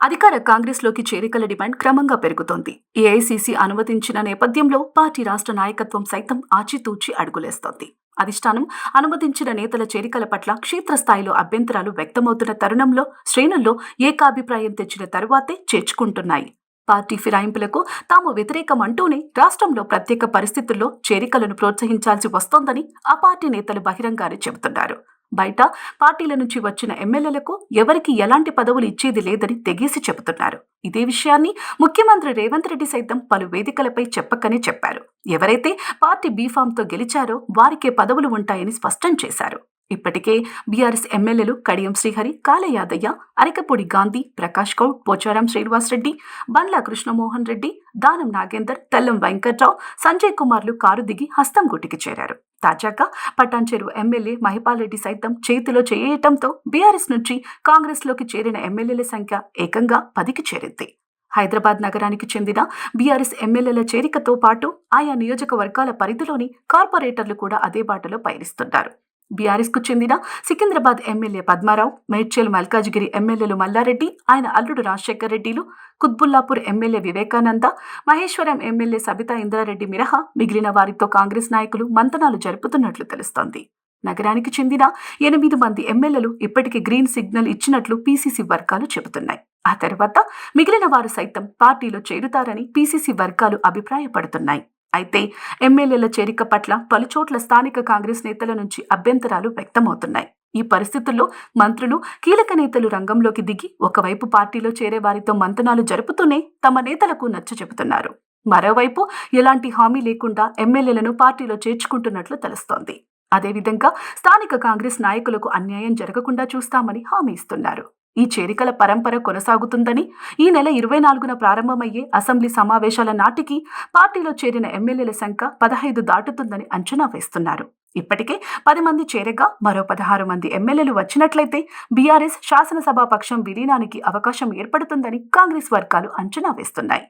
అధికార కాంగ్రెస్లోకి చేరికల డిమాండ్ క్రమంగా పెరుగుతోంది. ఏఐసీసీ అనుమతించిన నేపథ్యంలో పార్టీ రాష్ట్ర నాయకత్వం సైతం ఆచితూచి అడుగులేస్తోంది. అధిష్టానం అనుమతించిన నేతల చేరికల పట్ల క్షేత్రస్థాయిలో అభ్యంతరాలు వ్యక్తమవుతున్న తరుణంలో శ్రేణుల్లో ఏకాభిప్రాయం తెచ్చిన తరువాతే చేర్చుకుంటున్నాయి. పార్టీ ఫిరాయింపులకు తాము వ్యతిరేకం అంటూనే రాష్ట్రంలో ప్రత్యేక పరిస్థితుల్లో చేరికలను ప్రోత్సహించాల్సి వస్తోందని ఆ పార్టీ నేతలు బహిరంగానే చెబుతున్నారు. బయట పార్టీల నుంచి వచ్చిన ఎమ్మెల్యేలకు ఎవరికి ఎలాంటి పదవులు ఇచ్చేది లేదని తెగేసి చెబుతున్నారు. ఇదే విషయాన్ని ముఖ్యమంత్రి రేవంత్ రెడ్డి సైతం పలు వేదికలపై చెప్పకనే చెప్పారు. ఎవరైతే పార్టీ బీఫామ్తో గెలిచారో వారికే పదవులు ఉంటాయని స్పష్టం చేశారు. ఇప్పటికే బీఆర్ఎస్ ఎమ్మెల్యేలు కడియం శ్రీహరి కాలయాదయ్య అరికపూడి గాంధీ ప్రకాష్ గౌడ్ పోచారం శ్రీనివాస్ రెడ్డి బండ్ల కృష్ణమోహన్ రెడ్డి దానం నాగేందర్ తెల్లం వెంకట్రావు సంజయ్ కుమార్లు కారు దిగి హస్తం గుటికి చేరారు. తాజాగా పటాన్చెరు ఎమ్మెల్యే మహిపాల్ రెడ్డి సైతం చేతిలో చేయటంతో బీఆర్ఎస్ నుంచి కాంగ్రెస్లోకి చేరిన ఎమ్మెల్యేల సంఖ్య ఏకంగా పదికి చేరింది. హైదరాబాద్ నగరానికి చెందిన బీఆర్ఎస్ ఎమ్మెల్యేల చేరికతో పాటు ఆయా నియోజకవర్గాల పరిధిలోని కార్పొరేటర్లు కూడా అదే బాటలో పయనిస్తున్నారు. బీఆర్ఎస్కు చెందిన సికింద్రాబాద్ ఎమ్మెల్యే పద్మారావు మేడ్చల్ మల్కాజ్గిరి ఎమ్మెల్యేలు మల్లారెడ్డి ఆయన అల్లుడు రాజశేఖర్ రెడ్డిలు కుత్బుల్లాపూర్ ఎమ్మెల్యే వివేకానంద మహేశ్వరం ఎమ్మెల్యే సబితా ఇంద్రారెడ్డి మినహా మిగిలిన వారితో కాంగ్రెస్ నాయకులు మంతనాలు జరుపుతున్నట్లు తెలుస్తోంది. నగరానికి చెందిన ఎనిమిది మంది ఎమ్మెల్యేలు ఇప్పటికే గ్రీన్ సిగ్నల్ ఇచ్చినట్లు పీసీసీ వర్గాలు చెబుతున్నాయి. ఆ తర్వాత మిగిలిన వారు సైతం పార్టీలో చేరుతారని పీసీసీ వర్గాలు అభిప్రాయపడుతున్నాయి. అయితే ఎమ్మెల్యేల చేరిక పట్ల పలుచోట్ల స్థానిక కాంగ్రెస్ నేతల నుంచి అభ్యంతరాలు వ్యక్తమవుతున్నాయి. ఈ పరిస్థితుల్లో మంత్రులు కీలక నేతలు రంగంలోకి దిగి ఒకవైపు పార్టీలో చేరే వారితో మంతనాలు జరుపుతూనే తమ నేతలకు నచ్చ చెబుతున్నారు. మరోవైపు ఎలాంటి హామీ లేకుండా ఎమ్మెల్యేలను పార్టీలో చేర్చుకుంటున్నట్లు తెలుస్తోంది. అదేవిధంగా స్థానిక కాంగ్రెస్ నాయకులకు అన్యాయం జరగకుండా చూస్తామని హామీ ఇస్తున్నారు. ఈ చేరికల పరంపర కొనసాగుతుందని ఈ నెల ఇరవై నాలుగున ప్రారంభమయ్యే అసెంబ్లీ సమావేశాల నాటికి పార్టీలో చేరిన ఎమ్మెల్యేల సంఖ్య పదహైదు దాటుతుందని అంచనా వేస్తున్నారు. ఇప్పటికే పది మంది చేరగా మరో పదహారు మంది ఎమ్మెల్యేలు వచ్చినట్లయితే బీఆర్ఎస్ శాసనసభా పక్షం విలీనానికి అవకాశం ఏర్పడుతుందని కాంగ్రెస్ వర్గాలు అంచనా వేస్తున్నాయి.